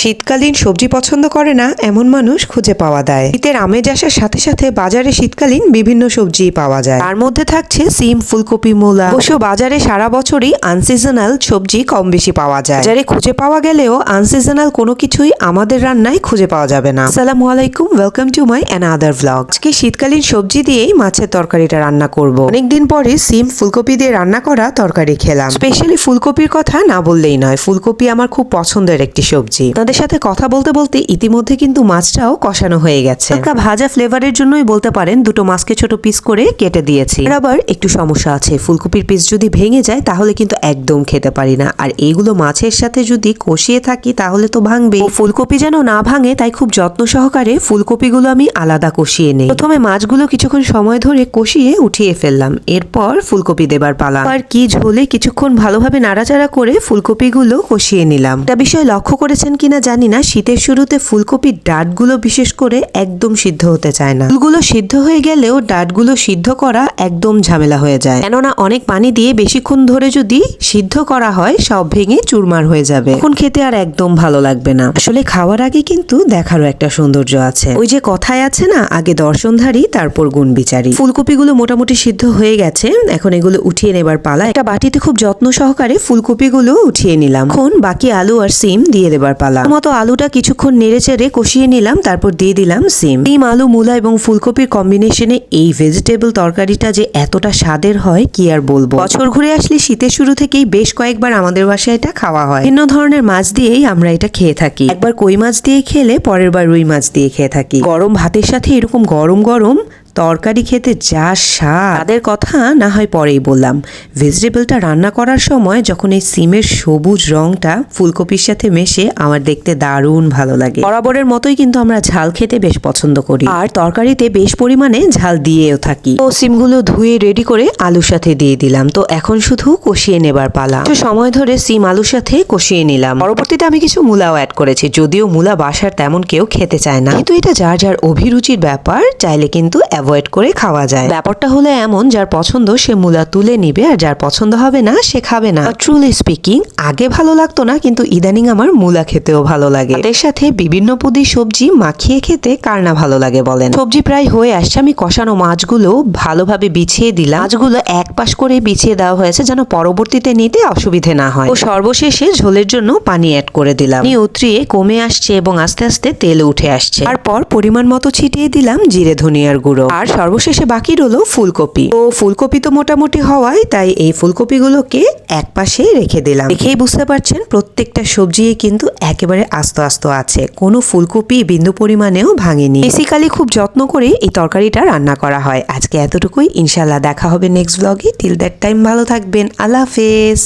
শীতকালীন সবজি পছন্দ করে না, এমন মানুষ খুঁজে পাওয়া যায়। শীতের আমেজ আসার সাথে সাথে বাজারে শীতকালীন বিভিন্ন সবজি পাওয়া যায়। তার মধ্যে থাকছে সিম, ফুলকপি, মূলা। অবশ্য বাজারে সারা বছরই আনসিজনাল সবজি কম বেশি পাওয়া যায়। বাজারে খুঁজে পাওয়া গেলেও আনসিজনাল কোনো কিছুই আমাদের রান্নায় খুঁজে পাওয়া যাবে না। আসসালামু আলাইকুম welcome to my another blog আজকে শীতকালীন সবজি দিয়েই মাছের তরকারিটা রান্না করব। অনেকদিন পরে সিম, ফুলকপি দিয়ে রান্না করা তরকারি খেলাম। স্পেশালি ফুলকপির কথা না বললেই নয়, ফুলকপি আমার খুব পছন্দের একটি সবজি। তাদের সাথে কথা বলতে বলতে ইতিমধ্যে কিন্তু মাছটাও কষানো হয়ে গেছে। হালকা ভাজা ফ্লেভারের জন্যই বলতে পারেন দুটো মাছকে ছোট পিস করে কেটে দিয়েছি। আবার একটু সমস্যা আছে ফুলকপির পিস যদি ভেঙে যায় তাহলে কিন্তু একদম খেতে পারি না। আর এইগুলো মাছের সাথে যদি কষিয়ে থাকি তাহলে তো ভাঙবে ফুলকপি যেন না ভাঙে তাই খুব যত্ন সহকারে ফুলকপিগুলো আমি আলাদা কষিয়ে নেই। প্রথমে মাছগুলো কিছুক্ষণ সময় ধরে কষিয়ে উঠিয়ে ফেললাম এরপর ফুলকপি দেবার পালা। আর কি ঝোলে কিছুক্ষণ ভালোভাবে নাড়াচাড়া করে ফুলকপিগুলো কষিয়ে নিলাম। একটা বিষয় লক্ষ্য করেছেন কিনা জানি না, শীতের শুরুতে ফুলকপির ডাঁটগুলো বিশেষ করে একদম সিদ্ধ হতে চায় না। ফুলগুলো সিদ্ধ হয়ে গেলেও ডাঁটগুলো সিদ্ধ করা একদম ঝামেলা হয়ে যায়। কেননা অনেক পানি দিয়ে বেশিক্ষণ ধরে যদি সিদ্ধ করা হয়, সব ভেঙে চুরমার হয়ে যাবে। এখন খেতে আর একদম ভালো লাগবে না। আসলে খাওয়ার আগে কিন্তু দেখারও একটা সৌন্দর্য আছে। ওই যে কথায় আছে না, আগে দর্শনধারী, তারপর গুণ বিচারী ফুলকপিগুলো মোটামুটি সিদ্ধ হয়ে গেছে, এখন এগুলো উঠিয়ে নেবার পালা। একটা বাটিতে খুব যত্ন সহকারে ফুলকপিগুলো উঠিয়ে নিলাম। এখন বাকি আলু আর সিম দিয়ে দেবার পালা। মতো আলুটা কিছুক্ষণ নেড়ে চেড়ে কষিয়ে নিলাম, তারপর দিয়ে দিলাম সিম। সিম আলু, মূলা এবং ফুলকপির কম্বিনেশনে এই ভেজিটেবল তরকারিটা যে এতটা স্বাদের হয়, কি আর বলব? বছর ঘুরে আসলে শীতের শুরু থেকেই বেশ কয়েকবার আমাদের বাসায় এটা খাওয়া হয়। ভিন্ন ধরনের মাছ দিয়েই আমরা এটা খেয়ে থাকি। একবার কই মাছ দিয়ে খেলে পরের বার রুই মাছ দিয়ে খেয়ে থাকি। গরম ভাতের সাথে এরকম গরম গরম তরকারি খেতে যা স্বাদ। তাদের কথা না হয় পরেই বললাম। ভেজিটেবলটা রান্না করার সময় যখন এই সিমের সবুজ রংটা ফুলকপির সাথে মেশে আমার দেখতে দারুণ ভালো লাগে। বরাবরের মতোই কিন্তু আমরা ঝাল খেতে বেশ পছন্দ করি। আর তরকারিতে বেশ পরিমাণে ঝাল দিয়েও থাকি। তো সিমগুলো ধুয়ে রেডি করে আলুর সাথে দিয়ে দিলাম। তো এখন শুধু কষিয়ে নেবার পালা। তো সময় ধরে সিম আলুর সাথে কষিয়ে নিলাম। পরবর্তীতে আমি কিছু মূলাও অ্যাড করেছি। যদিও মূলা বাসার তেমন কেউ খেতে চায় না। কিন্তু এটা যার যার অভিরুচির ব্যাপার, চাইলে কিন্তু অ্যাভয়েড করে খাওয়া যায়। ব্যাপারটা হলো এমন যার পছন্দ সে মূলা তুলে নিবে আর যার পছন্দ হবে না সে খাবে না। ট্রুলি স্পিকিং আগে ভালো লাগতো না কিন্তু ইদানিং আমার মূলা খেতেও ভালো লাগে। এর সাথে বিভিন্ন পুদি সবজি মাখিয়ে খেতে কার না ভালো লাগে বলেন। সবজি প্রায় হয়ে আসছে আমি কষানো মাছগুলো ভালোভাবে বিছিয়ে দিলাম। মাছগুলো এক পাশ করে বিছিয়ে দেওয়া হয়েছে যেন পরবর্তীতে নিতে অসুবিধে না হয়। ও সর্বশেষে ঝোলের জন্য পানি অ্যাড করে দিলাম। পানি উতরিয়ে কমে আসছে এবং আস্তে আস্তে তেল উঠে আসছে। তারপর পরিমাণ মতো ছিটিয়ে দিলাম জিরে ধনিয়ার গুঁড়ো। আর সর্বশেষে বাকি রইল ফুলকপি। তো ফুলকপি তো মোটামুটি হওয়ায় তাই এই ফুলকপিগুলোকে এক পাশে রেখে দিলাম। দেখেই বুঝতে পারছেন, প্রত্যেকটা সবজি কিন্তু একেবারে আস্ত আস্ত আছে। কোনো ফুলকপি বিন্দু পরিমাণেও ভাঙেনি। বেসিক্যালি খুব যত্ন করে এই তরকারিটা রান্না করা হয়। আজকে এতটুকুই। ইনশাল্লাহ দেখা হবে নেক্সট ব্লগে। টিল দ্যাট টাইম ভালো থাকবেন। আল্লাহ হাফেজ।